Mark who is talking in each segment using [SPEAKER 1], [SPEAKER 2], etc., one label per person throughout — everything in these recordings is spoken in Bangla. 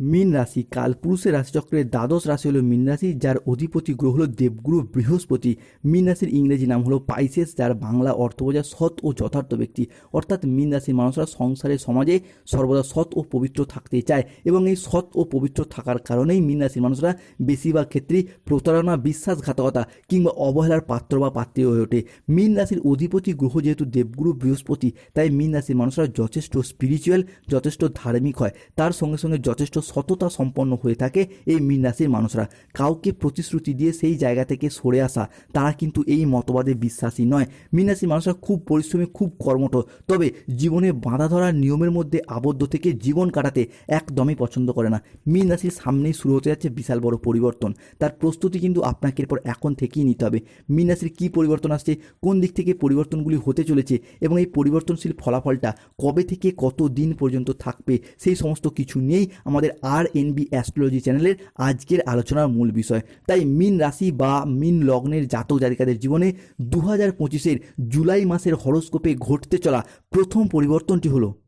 [SPEAKER 1] মীন রাশি, কালপুরুষের রাশিচক্রের দ্বাদশ রাশি হলো মীন রাশি, যার অধিপতি গ্রহ হলো দেবগুরু বৃহস্পতি। মীন রাশির ইংরেজি নাম হলো পাইসেস, যার বাংলা অর্থ বোঝায় সৎ ও যথার্থ ব্যক্তি। অর্থাৎ মীন রাশির মানুষরা সংসারে, সমাজে সর্বদা সৎ ও পবিত্র থাকতে চায় এবং এই সৎ ও পবিত্র থাকার কারণেই মীন রাশির মানুষরা বেশিরভাগ ক্ষেত্রেই প্রতারণা, বিশ্বাসঘাতকতা কিংবা অবহেলার পাত্র বা পাত্রী হয়ে ওঠে। মীন রাশির অধিপতি গ্রহ যেহেতু দেবগুরু বৃহস্পতি, তাই মীন রাশির মানুষরা যথেষ্ট স্পিরিচুয়াল যথেষ্ট ধার্মিক হয়। তার সঙ্গে সঙ্গে যথেষ্ট সততা সম্পন্ন হয়ে থাকে এই মীন রাশির মানুষরা। কাউকে প্রতিশ্রুতি দিয়ে সেই জায়গা থেকে সরে আসা, তারা কিন্তু এই মতবাদে বিশ্বাসী নয়। মীন রাশির মানুষরা খুব পরিশ্রমী, খুব কর্মঠ। তবে জীবনে বাঁধা ধরার নিয়মের মধ্যে আবদ্ধ থেকে জীবন কাটাতে একদমই পছন্দ করে না। মীন রাশির সামনেই শুরু হতে যাচ্ছে বিশাল বড় পরিবর্তন। তার প্রস্তুতি কিন্তু আপনাকে এরপর এখন থেকেই নিতে হবে। মীন রাশির কী পরিবর্তন আসছে, কোন দিক থেকে পরিবর্তনগুলি হতে চলেছে এবং এই পরিবর্তনশীল ফলাফলটা কবে থেকে কত দিন পর্যন্ত থাকবে, সেই সমস্ত কিছু নিয়েই আমাদের আর এন বি অ্যাস্ট্রোলজি চ্যানেলের আজকের আলোচনার মূল বিষয়। তাই মিন রাশি বা মিন লগ্নের জাতক জাতিকাদের জীবনে দু হাজার পঁচিশের জুলাই মাসের হরস্কোপে ঘটতে চলা প্রথম পরিবর্তনটি হলো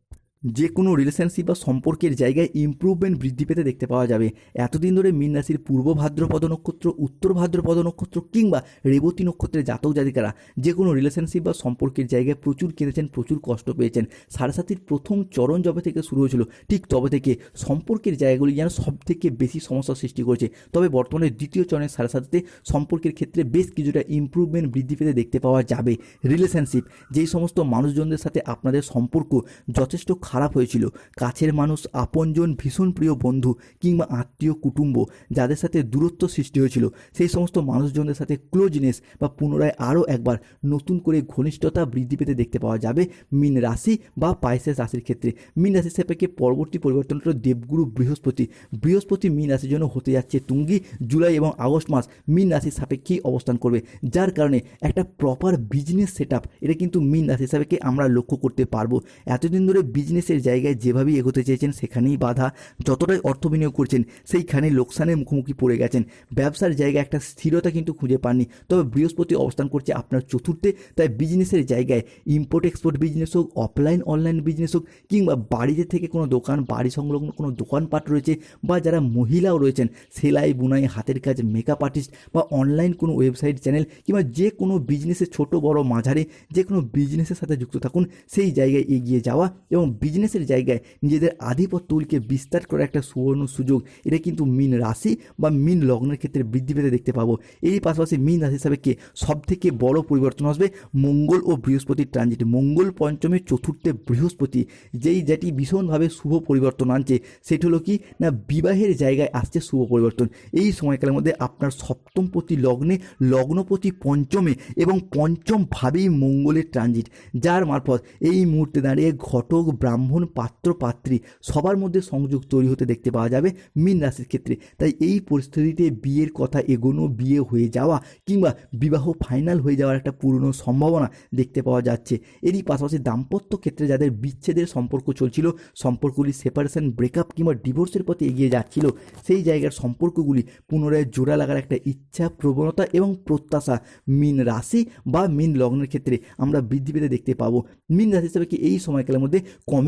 [SPEAKER 1] যে কোনো রিলেশনশিপ বা সম্পর্কের জায়গায় ইমপ্রুভমেন্ট বৃদ্ধি পেতে দেখতে পাওয়া যাবে। এতদিন ধরে মীন রাশির পূর্ব ভাদ্রপদ নক্ষত্র, উত্তর ভাদ্রপদ নক্ষত্র কিংবা রেবতী নক্ষত্রের জাতক জাতিকারা যে কোনো রিলেশনশিপ বা সম্পর্কের জায়গায় প্রচুর কেঁদেছেন, প্রচুর কষ্ট পেয়েছেন। সাড়ে সাতির প্রথম চরণ যবে থেকে শুরু হয়েছিল। ঠিক তবে থেকে সম্পর্কের জায়গাগুলি যেন সব থেকে বেশি সমস্যার সৃষ্টি করেছে। তবে বর্তমানে দ্বিতীয় চরণের সাড়ে সাতিতে সম্পর্কের ক্ষেত্রে বেশ কিছুটা ইমপ্রুভমেন্ট বৃদ্ধি পেতে দেখতে পাওয়া যাবে। রিলেশনশিপ যেই সমস্ত মানুষজনদের সাথে আপনাদের সম্পর্ক যথেষ্ট খারাপ হয়েছিল। কাছের মানুষ আপনজন ভীষণ প্রিয় বন্ধু কিংবা আত্মীয় কুটুম্ব যাদের সাথে দূরত্ব সৃষ্টি হয়েছিল। সেই সমস্ত মানুষজনদের সাথে ক্লোজনেস বা পুনরায় আরও একবার নতুন করে ঘনিষ্ঠতা বৃদ্ধি পেতে দেখতে পাওয়া যাবে মিন রাশি বা পাইসেস রাশির ক্ষেত্রে। মিন রাশির সাপেক্ষে পরবর্তী পরিবর্তন হলো দেবগুরু বৃহস্পতি। বৃহস্পতি মিন রাশির জন্য হতে যাচ্ছে তুঙ্গি, জুলাই এবং আগস্ট মাস মিন রাশির সাপেক্ষেই অবস্থান করবে। যার কারণে একটা প্রপার বিজনেস সেট এটা কিন্তু মিন রাশি সাপেক্ষে আমরা লক্ষ্য করতে পারব। এতদিন ধরে বিজনেসের জায়গায় যেভাবেই এগোতে চেয়েছেন, সেখানেই বাধা যতটাই অর্থ বিনিয়োগ করছেন, সেইখানে লোকসানের মুখোমুখি পড়ে গেছেন। ব্যবসার জায়গায় একটা স্থিরতা কিন্তু খুঁজে পাননি। তবে বৃহস্পতি অবস্থান করছে আপনার চতুর্থে, তাই বিজনেসের জায়গায় ইম্পোর্ট এক্সপোর্ট বিজনেস হোক অফলাইন অনলাইন বিজনেস হোক, কিংবা বাড়িতে থেকে কোনো দোকান, বাড়ি সংলগ্ন কোনো দোকানপাট রয়েছে, বা যারা মহিলাও রয়েছেন, সেলাই, বুনাই, হাতের কাজ মেকআপ আর্টিস্ট বা অনলাইন কোনো ওয়েবসাইট চ্যানেল কিংবা যে কোনো বিজনেসে ছোট, বড় মাঝারি, যে কোনো বিজনেসের সাথে যুক্ত থাকুন, সেই জায়গায় এগিয়ে যাওয়া এবং বিজনেসের জায়গায় নিজেদের আধিপত্যগুলিকে বিস্তার করার একটা সুবর্ণ সুযোগ, এটা কিন্তু মিন রাশি বা মিন লগ্নের ক্ষেত্রে বৃদ্ধি পেতে দেখতে পাবো। এই পাশাপাশি মিন রাশি হিসাবে কে সব থেকে বড় পরিবর্তন আসবে? মঙ্গল ও বৃহস্পতির ট্রানজিট মঙ্গল পঞ্চমে চতুর্থে বৃহস্পতি, যেই যেটি ভীষণভাবে শুভ পরিবর্তন আনছে, সেটি হলো কি না বিবাহের জায়গায় আসছে শুভ পরিবর্তন। এই সময়কালের মধ্যে আপনার সপ্তমপতি লগ্নে লগ্নপতি পঞ্চমে এবং পঞ্চমভাবেই মঙ্গলের ট্রানজিট যার মারফত এই মুহূর্তে দাঁড়িয়ে ঘটক, ব্রাহ্মণ পাত্র, পাত্রী সবার মধ্যে সংযোগ তৈরি হতে দেখতে পাওয়া যাবে মীন রাশির ক্ষেত্রে। তাই এই পরিস্থিতিতে বিয়ের কথা এগোনো, বিয়ে হয়ে যাওয়া কিংবা বিবাহ ফাইনাল হয়ে যাওয়ার একটা পুরনো সম্ভাবনা দেখতে পাওয়া যাচ্ছে। এরই পাশাপাশি দাম্পত্য ক্ষেত্রে যাদের বিচ্ছেদের সম্পর্ক চলছিল, সম্পর্কগুলি সেপারেশন ব্রেকআপ কিংবা ডিভোর্সের পথে এগিয়ে যাচ্ছিল, সেই জায়গার সম্পর্কগুলি পুনরায় জোড়া লাগার একটা ইচ্ছা, প্রবণতা এবং প্রত্যাশা মিন রাশি বা মিন লগ্নের ক্ষেত্রে আমরা বৃদ্ধি পেতে দেখতে পাবো। মিন রাশি হিসাবে কি এই সময়কালের মধ্যে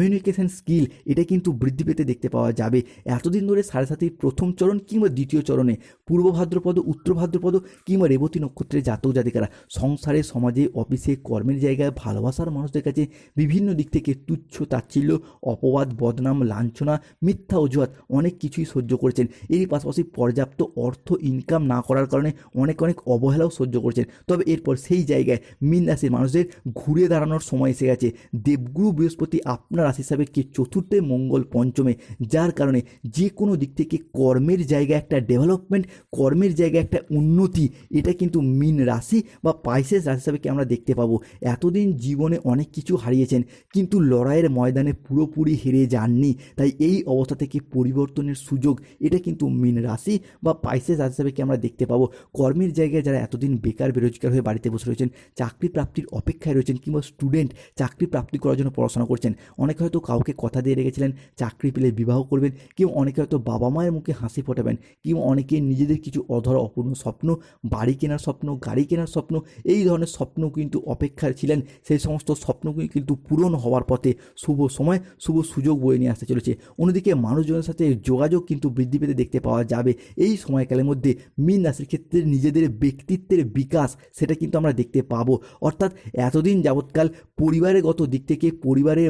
[SPEAKER 1] কমিউনিকেশন স্কিল এটা কিন্তু বৃদ্ধি পেতে দেখতে পাওয়া যাবে। এতদিন ধরে সাড়ে সাতির প্রথম চরণ কিংবা দ্বিতীয় চরণে পূর্ব ভাদ্রপদ, উত্তর ভাদ্রপদ কিংবা রেবতী নক্ষত্রের জাতক জাতিকারা সংসারে, সমাজে, অফিসে, কর্মের জায়গায়, ভালোবাসার মানুষদের কাছে বিভিন্ন দিক থেকে তুচ্ছ তাচ্ছিল্য, অপবাদ, বদনাম, লাঞ্ছনা, মিথ্যা অজুহাত অনেক কিছুই সহ্য করেছেন। এরই পাশাপাশি পর্যাপ্ত অর্থ ইনকাম না করার কারণে অনেক অনেক অবহেলাও সহ্য করেছেন। তবে এরপর সেই জায়গায় মিন রাশির মানুষদের ঘুরে দাঁড়ানোর সময় এসে গেছে। দেবগুরু বৃহস্পতি আপনার রাশি হিসাবে কে চতুর্থে মঙ্গল পঞ্চমে? যার কারণে যে কোনো দিক থেকে কর্মের জায়গায় একটা ডেভেলপমেন্ট কর্মের জায়গায় একটা উন্নতি, এটা কিন্তু মিন রাশি বা পাইসেস রাশি কি আমরা দেখতে পাবো। এতদিন জীবনে অনেক কিছু হারিয়েছেন, কিন্তু লড়াইয়ের ময়দানে পুরোপুরি হেরে যাননি। তাই এই অবস্থা থেকে পরিবর্তনের সুযোগ, এটা কিন্তু মিন রাশি বা পাইসেস রাশি কি আমরা দেখতে পাবো। কর্মের জায়গায় যারা এতদিন বেকার, বেরোজগার হয়ে বাড়িতে বসে রয়েছেন, চাকরি প্রাপ্তির অপেক্ষায় রয়েছেন কিংবা স্টুডেন্ট চাকরি প্রাপ্তি করার জন্য পড়াশোনা করছেন, অনেক অনেকে হয়তো কাউকে কথা দিয়ে রেখেছিলেন, চাকরি পেলে বিবাহ করবেন, কেউ অনেকে হয়তো বাবা মায়ের মুখে হাসি ফোটাবেন, কেউ অনেকে নিজেদের কিছু অধরা অপূর্ণ স্বপ্ন, বাড়ি কেনার স্বপ্ন, গাড়ি কেনার স্বপ্ন, এই ধরনের স্বপ্ন কিন্তু অপেক্ষায় ছিলেন। সেই সমস্ত স্বপ্নগুলি কিন্তু পূরণ হওয়ার পথে শুভ সময়, শুভ সুযোগ বয়ে নিয়ে আসতে চলেছে। অন্যদিকে মানুষজনের সাথে যোগাযোগ কিন্তু বৃদ্ধি পেতে দেখতে পাওয়া যাবে। এই সময়কালের মধ্যে মীন রাশির ক্ষেত্রে নিজেদের ব্যক্তিত্বের বিকাশ সেটা কিন্তু আমরা দেখতে পাবো। অর্থাৎ এতদিন যাবৎকাল পরিবারগত দিক থেকে পরিবারের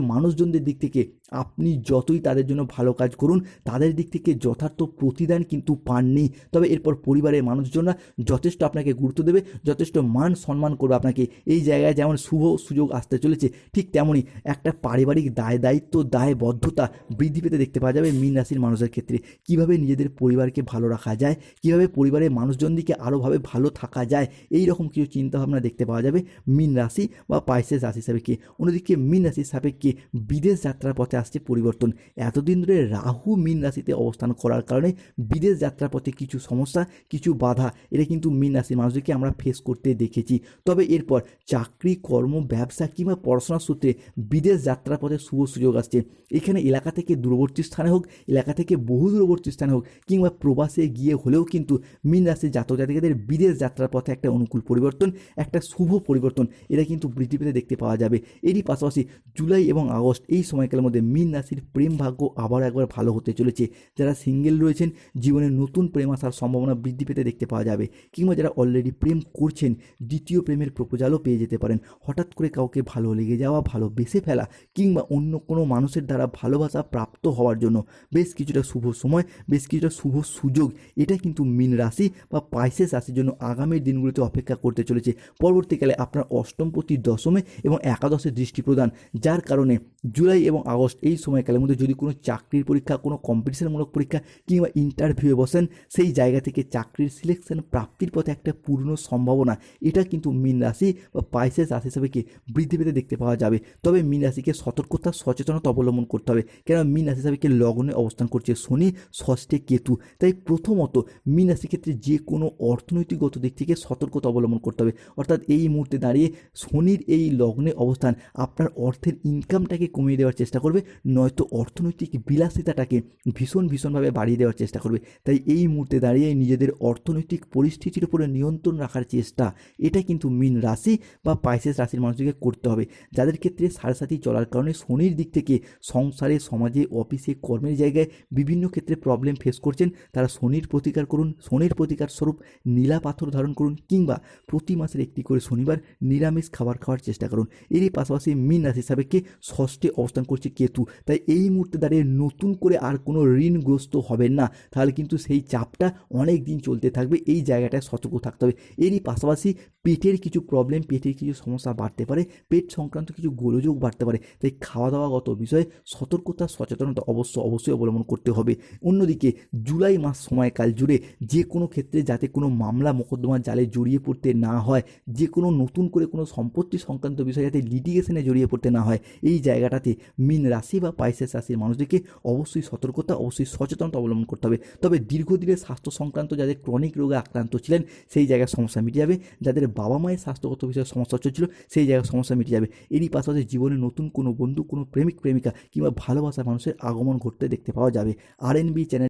[SPEAKER 1] মানুষজনদের দিক থেকে আপনি যতই তাদের জন্য ভালো কাজ করুন, তাদের দিক থেকে যথার্থ প্রতিদান কিন্তু পাননি। তবে এরপর পরিবারের মানুষজনরা যথেষ্ট আপনাকে গুরুত্ব দেবে, যথেষ্ট মান সম্মান করবে আপনাকে। এই জায়গায় যেমন শুভ সুযোগ আসতে চলেছে, ঠিক তেমনই একটা পারিবারিক দায় দায়িত্ব, দায়বদ্ধতা বৃদ্ধি পেতে দেখতে পাওয়া যাবে মীন রাশির মানুষের ক্ষেত্রে। কীভাবে নিজেদের পরিবারকে ভালো রাখা যায়, কীভাবে পরিবারের মানুষজনদিকে আরোভাবে ভালো থাকা যায়, এই রকম কিছু চিন্তাভাবনা দেখতে পাওয়া যাবে মীন রাশি বা পাইসেস রাশি সাপেক্ষে। অন্যদিকে মীন রাশির সাপেক্ষে বিদেশ যাত্রার পথে আসছে পরিবর্তন। এতদিন ধরে রাহু মীন রাশিতে অবস্থান করার কারণে বিদেশ যাত্রার পথে কিছু সমস্যা, কিছু বাধা, এটা কিন্তু মীন রাশির মানুষদেরকে আমরা ফেস করতে দেখেছি। তবে এরপর চাকরি, কর্ম, ব্যবসা কিংবা পড়াশোনার সূত্রে বিদেশ যাত্রার পথে শুভ সুযোগ আসছে। এখানে এলাকা থেকে দূরবর্তী স্থানে হোক, এলাকা থেকে বহু দূরবর্তী স্থানে হোক, কিংবা প্রবাসে গিয়ে হলেও কিন্তু মীন রাশির জাতক জাতিকাদের বিদেশ যাত্রার পথে একটা অনুকূল পরিবর্তন, একটা শুভ পরিবর্তন, এটা কিন্তু বৃদ্ধি পেতে দেখতে পাওয়া যাবে। এরই পাশাপাশি জুলাই এবং আগস্ট এই সময়কালের মধ্যে মীন রাশির প্রেম ভাগ্য আবার একবার ভালো হতে চলেছে। যারা সিঙ্গেল রয়েছেন, জীবনে নতুন প্রেম আসার সম্ভাবনা বৃদ্ধি পেতে দেখতে পাওয়া যাবে। কিংবা যারা অলরেডি প্রেম করছেন, দ্বিতীয় প্রেমের প্রপোজালও পেয়ে যেতে পারেন। হঠাৎ করে কাউকে ভালো লেগে যাওয়া, ভালো বেসে ফেলা, কিংবা অন্য কোনো মানুষের দ্বারা ভালোবাসা প্রাপ্ত হওয়ার জন্য বেশ কিছুটা শুভ সময়, বেশ কিছুটা শুভ সুযোগ, এটা কিন্তু মীন রাশি বা পাইসেস রাশির জন্য আগামী দিনগুলিতে অপেক্ষা করতে চলেছে। পরবর্তীকালে আপনার অষ্টমপতি দশমে এবং একাদশে দৃষ্টি প্রদান, যার কারণে জুলাই এবং আগস্ট এই সময়কালের মধ্যে যদি কোনো চাকরির পরীক্ষা, কোনো কম্পিটিশনমূলক পরীক্ষা কিংবা ইন্টারভিউয়ে বসেন, সেই জায়গা থেকে চাকরির সিলেকশন প্রাপ্তির পথে একটা পূর্ণ সম্ভাবনা। এটা কিন্তু মীন রাশি বা পাইসেস রাশি হিসাবে কি বৃদ্ধি পেতে দেখতে পাওয়া যাবে। তবে মীন রাশিকে সতর্কতা, সচেতনতা অবলম্বন করতে হবে। কেন মীন রাশি হিসাবে লগ্নে অবস্থান করছে শনি, ষষ্ঠে কেতু। তাই প্রথমত মীন রাশির ক্ষেত্রে যে কোনো অর্থনৈতিকগত দিক থেকে সতর্কতা অবলম্বন করতে হবে। অর্থাৎ এই মুহূর্তে দাঁড়িয়ে শনির এই লগ্নে অবস্থান, আপনার অর্থের ইনকামটাকে কমিয়ে দেওয়ার চেষ্টা করবে, নয়তো অর্থনৈতিক বিলাসিতাটাকে ভীষণ ভীষণভাবে বাড়িয়ে দেওয়ার চেষ্টা করবে। তাই এই মুহূর্তে দাঁড়িয়ে নিজেদের অর্থনৈতিক পরিস্থিতির উপরে নিয়ন্ত্রণ রাখার চেষ্টা, এটা কিন্তু মীন রাশি বা পাইসেস রাশির মানুষদেরকে করতে হবে। যাদের ক্ষেত্রে সাড়ে সাথী চলার কারণে শনির দিক থেকে সংসারে, সমাজে, অফিসে, কর্মের জায়গায় বিভিন্ন ক্ষেত্রে প্রবলেম ফেস করছেন, তারা শনির প্রতিকার করুন, শনির প্রতিকার স্বরূপ নীলা পাথর ধারণ করুন কিংবা প্রতি মাসের একটি করে শনিবার নিরামিষ খাবার খাওয়ার চেষ্টা করুন। এরই পাশাপাশি মীন রাশি সাপেক্ষে ষষ্ঠে অবস্থান করছে কেতু। তাই এই মুহূর্তে দাঁড়িয়ে নতুন করে আর কোনো ঋণগ্রস্ত হবেন না। তাহলে কিন্তু সেই চাপটা অনেক দিন চলতে থাকবে। এই জায়গাটায় সতর্ক থাকতে হবে। এরই পাশাপাশি পেটের কিছু প্রবলেম পেটের কিছু সমস্যা বাড়তে পারে। পেট সংক্রান্ত কিছু গোলযোগ বাড়তে পারে। তাই খাওয়া দাওয়াগত বিষয়ে সতর্কতা, সচেতনতা অবশ্য অবশ্যই অবলম্বন করতে হবে। অন্যদিকে জুলাই মাস সময়কাল জুড়ে যে কোনো ক্ষেত্রে যাতে কোনো মামলা, মোকদ্দমার জালে জড়িয়ে পড়তে না হয়, যে কোনো নতুন করে কোনো সম্পত্তি সংক্রান্ত বিষয়ে যাতে লিটিগেশনে জড়িয়ে পড়তে না হয়, এই জায়গাটাতে মিন রাশি বা পাইসেস রাশির মানুষদেরকে অবশ্যই সতর্কতা, অবশ্যই সচেতনতা অবলম্বন করতে হবে। তবে দীর্ঘদিনের স্বাস্থ্য সংক্রান্ত যাদের ক্রনিক রোগে আক্রান্ত ছিলেন, সেই জায়গায় সমস্যা মিটে যাবে। যাদের বাবা মায়ের স্বাস্থ্যগত বিষয়ে সমস্যা চলছিল সেই জায়গায় সমস্যা মিটে যাবে। এরই পাশাপাশি জীবনে নতুন কোনো বন্ধু, কোনো প্রেমিক, প্রেমিকা কিংবা ভালোবাসা মানুষের আগমন ঘটতে দেখতে পাওয়া যাবে। আর এন বি চ্যানেল